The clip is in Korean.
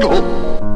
너.